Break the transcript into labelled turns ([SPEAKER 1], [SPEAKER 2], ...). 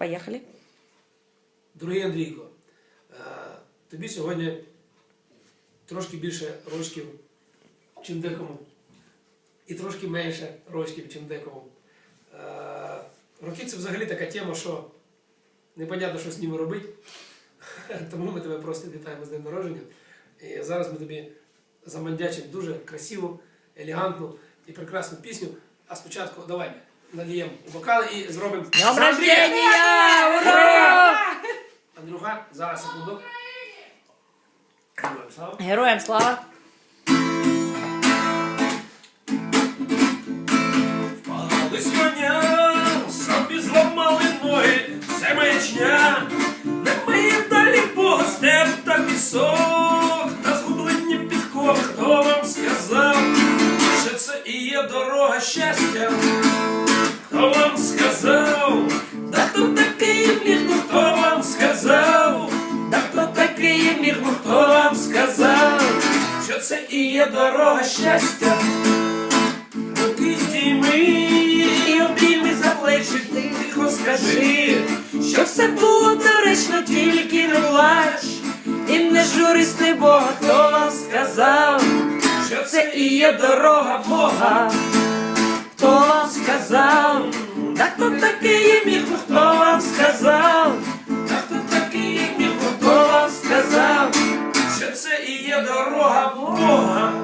[SPEAKER 1] Поїхали.
[SPEAKER 2] Дорогий Андрійко, е, тобі сьогодні трошки більше рочків, чим декому. І трошки менше рочків, чим декому. Е, Роки це взагалі така тема, що непонятно, що з ними робити. Тому ми тебе просто вітаємо з днем народження. І зараз ми тобі замандячимо дуже красиву, елегантну і прекрасну пісню. А спочатку давай наліємо у бокали і зробимо.
[SPEAKER 1] Днем рождения! Ура!
[SPEAKER 2] Андрюха, зараз секунду. Героям слава.
[SPEAKER 1] Героям слава!
[SPEAKER 2] Впали з коня, собі зламали ноги, це маячня. Немає далі Бога, степ та пісок, та згублені підкови, хто вам сказав, що це і є дорога щастя. Хто вам сказав, та хто такий міг, ну хто вам сказав, та хто такий міг, ну хто вам сказав, що це і є дорога щастя. Руки здійми і обійми за плечі, тихо скажи, що все було доречно, тільки не плач, і не журись ти Бога, хто вам сказав, що це і є дорога Бога, Как тут такие мифы, кто вам сказал? Как тут такие мифы, кто вам сказал? Що це і є дорога Бога?